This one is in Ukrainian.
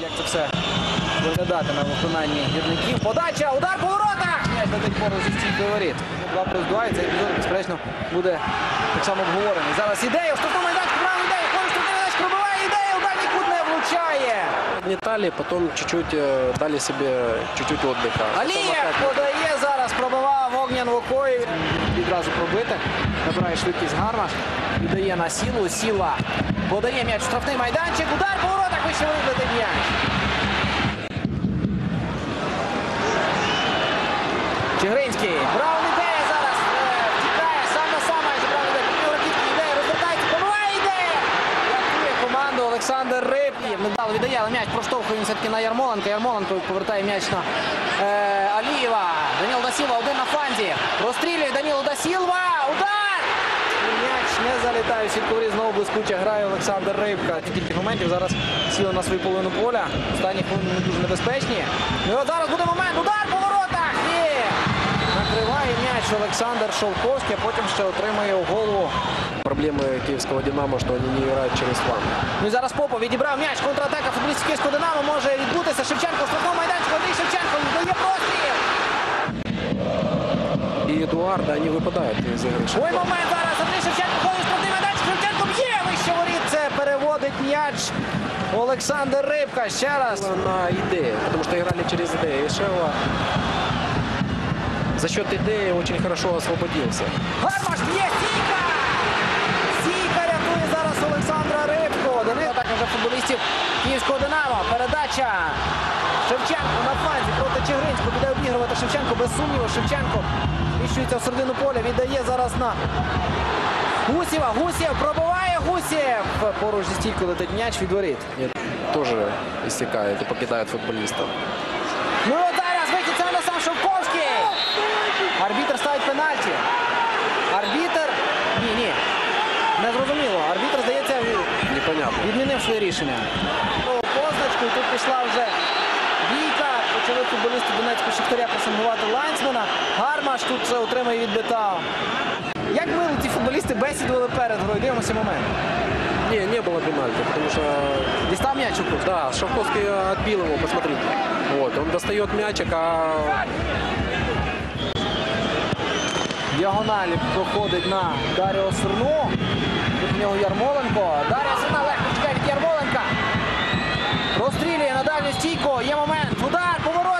Як це все виглядати на виконанні гірників. Подача, удар по воротах! М'яч летить поруч зі стійкою воріт. 2 плюс 2, і цей епізод, безперечно, буде так само обговорений. Зараз ідея, штрафному майданчику, правильно ідея, штрафний майданчик, пробиває ідея, удар нікуди не влучає. Нагнетали, потом чуть-чуть э, дали себе чуть-чуть. Потом Алієв подає зараз, пробивав Огнян рукою. Відразу пробити. Набирає швидкість Гармаш. Віддає на сілу. Сіла подає м'яч штрафний майданчик. Удар по вище виглядає м'яч. Чигринський. Браун ідея зараз. е, Втікає сам на сам майже Браун ідея. Розвертається. Пробиває ідея. Команду Олександр Рибків. Недало віддає, але м'яч проштовхує він все-таки на Ярмоленка. Ярмоленко повертає м'яч на е, Алієва. Даніл Дасілва один на фланзі. Розстрілює Даніло Дасілва. Удар! І М'яч не залітає. в сіткові знову блискуче грає Олександр Рибка. Кілька моментів зараз сіли на свою половину поля. Останні хвилини не дуже небезпечні. Ну і от зараз буде момент. Удар по воротах. Є! Накриває м'яч Олександр Шовковський, а потім ще отримує у голову. проблемы киевского «Динамо», что они не играют через фланг. Ну і зараз Попов відібрав м'яч. Контратака футболістів Київського Динамо може відбутися. Шевченко в штрафному майданчику. Андрій Шевченко дає простріл. И Эдуарда, они выпадают из игры. Ой, момент зараз. Андрій Шевченко М'яч. Олександр Рибка. Ще раз. На идее, потому что играли через идею. И Шева за счет идеи очень хорошо освободился. Гармаш б'є стійка! Стійка рятує зараз Олександра Рибко. Денис атака вже футболістів Київського Динамо. Передача. Шевченко на фланзі проти Чигринського. Буде обігрувати Шевченко. Без сумніву. Шевченко вміщується в середину поля. Віддає зараз на Гусєва. Гусєв пробиває Гусєв. Поруч зі стійкою летить м'яч від воріт. Тоже иссякает и покидает футболистов. Ну і от зараз вихід це на сам Шовковський. Арбітр ставить пенальті. Арбітр. Ні, ні. Не зрозуміло. Арбітр, здається, Непонятно. відмінив своє рішення. Ну, Позначку, тут пішла вже бійка. Почали футболісти Донецького Шахтаря пресингувати лайнсмена. Гармаш тут це отримає відбита. Як футболісти бесідували перед грою. Дивимося момент. Не, не было пенальти, потому что Дістав м'яч у кут. Да, Шавковский отбил его, посмотрите. Вот, он достает мячик, а Діагоналі проходить на Даріо Сурну. Тут в нього Ярмоленко. Даріо Сурна легко втікає від Ярмоленка. Розстрілює на дальню стійку. Є момент. Удар, поворот.